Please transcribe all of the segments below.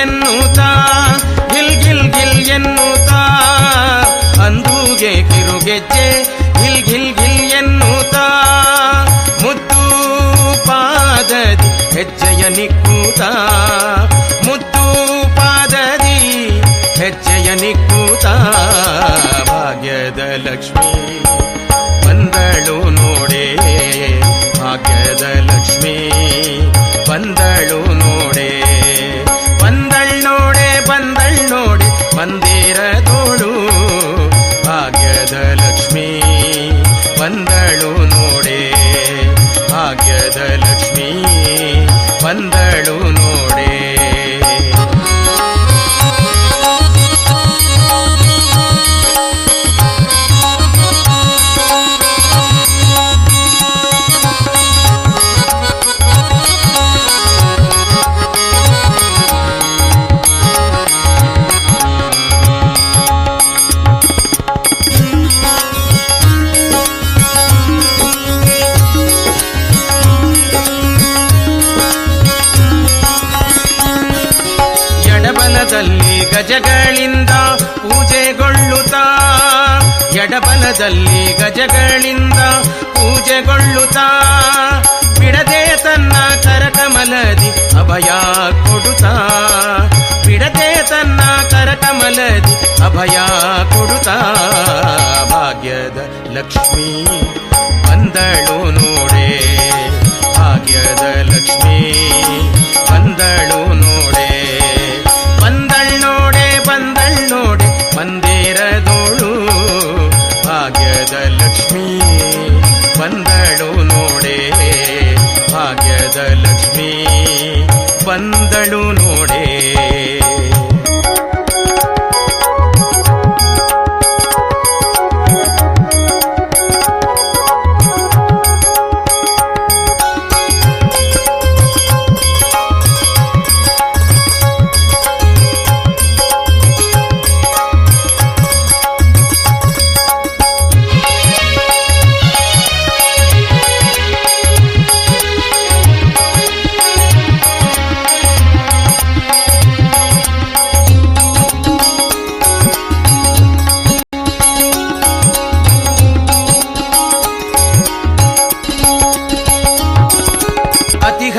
ಎನ್ನುತ್ತಾ? ಗಿಲ್ ಗಿಲ್ ಗಿಲ್ ಎನ್ನುತ್ತಾ? ಅಂದೂಗೆ ಕಿರುಗೆಜ್ಜೆ, ಗಿಲ್ ಗಿಲ್ ಗಿಲ್ ಎನ್ನುತ್ತಾ? ಮುದ್ದು ಪಾದದಿ ಹೆಜ್ಜೆಯ ನಿಕ್ಕೂತ ಮುದ್ದು ಪಾದದಿ ಹೆಜ್ಜೆಯ ನಿಕ್ಕೂತ ಭಾಗ್ಯದ ಲಕ್ಷ್ಮೀ. ಬಂದಳು ಎಡಬಲದಲ್ಲಿ ಗಜಗಳಿಂದ ಪೂಜೆಗೊಳ್ಳುತ್ತಾ. ಎಡಬಲದಲ್ಲಿ ಗಜಗಳಿಂದ ಪೂಜೆಗೊಳ್ಳುತ್ತಾ. ಬಿಡದೆ ತನ್ನ ಕರಕಮಲದಿ ಅಭಯ ಕೊಡುತ್ತಾ. ಬಿಡದೆ ತನ್ನ ಕರಕಮಲದಿ ಅಭಯ ಕೊಡುತ್ತಾ. ಭಾಗ್ಯದ ಲಕ್ಷ್ಮೀ, ಬಂದಳು ನೋಡೆ ಬಂದಳು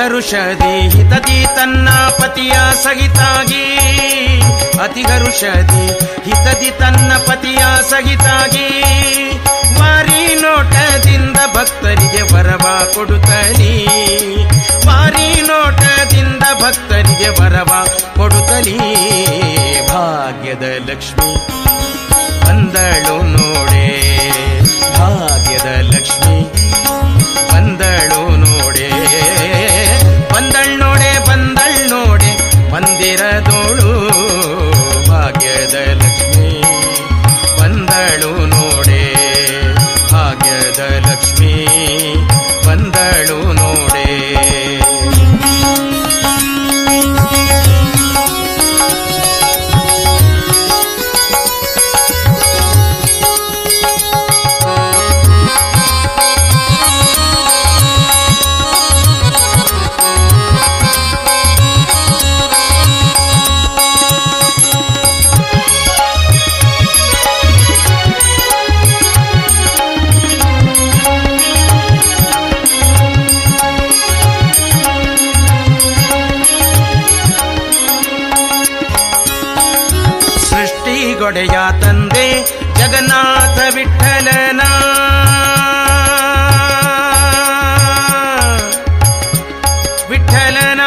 ನೋಡೆ ಅತಿ ಹರುಷದಿ ಹಿತದಿ ತನ್ನ ಪತಿಯ ಸಹಿತಾಗಿ. ಅತಿಗರುಷದಿ ಹಿತದಿ ತನ್ನ ಪತಿಯ ಸಹಿತಾಗಿ. ಮಾರಿ ನೋಟದಿಂದ ಭಕ್ತರಿಗೆ ವರವ ಕೊಡುತ್ತಲಿ. ಮಾರಿ ನೋಟದಿಂದ ಭಕ್ತರಿಗೆ ವರವ ಕೊಡುತ್ತಲಿ. ಭಾಗ್ಯದ ಲಕ್ಷ್ಮಿ. ಜಗನ್ನಾಥ ವಿಠಲನ ವಿಠಲನ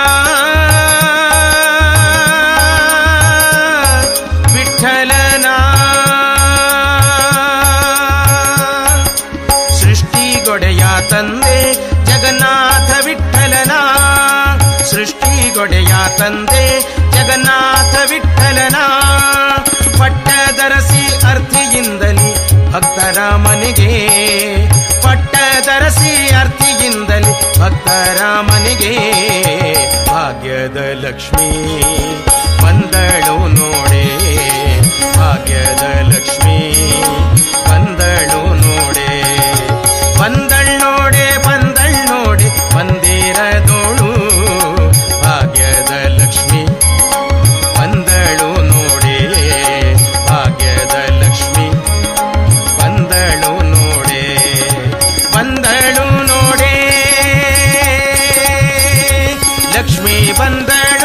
ವಿಠಲನ ಸೃಷ್ಟಿ ಗೊಡೆಯ ತಂದೆ ಜಗನ್ನಾಥ ವಿಠಲನ ಸೃಷ್ಟಿ ಗೊಡೆಯ ತಂದೆ ಜಗನ್ನಾಥ ವಿಠಲನ ಅರ್ಥಿಯಿಂದಲಿ ಭಕ್ತರ ಮನೆಗೆ ಭಾಗ್ಯದ ಲಕ್ಷ್ಮೀ வந்தட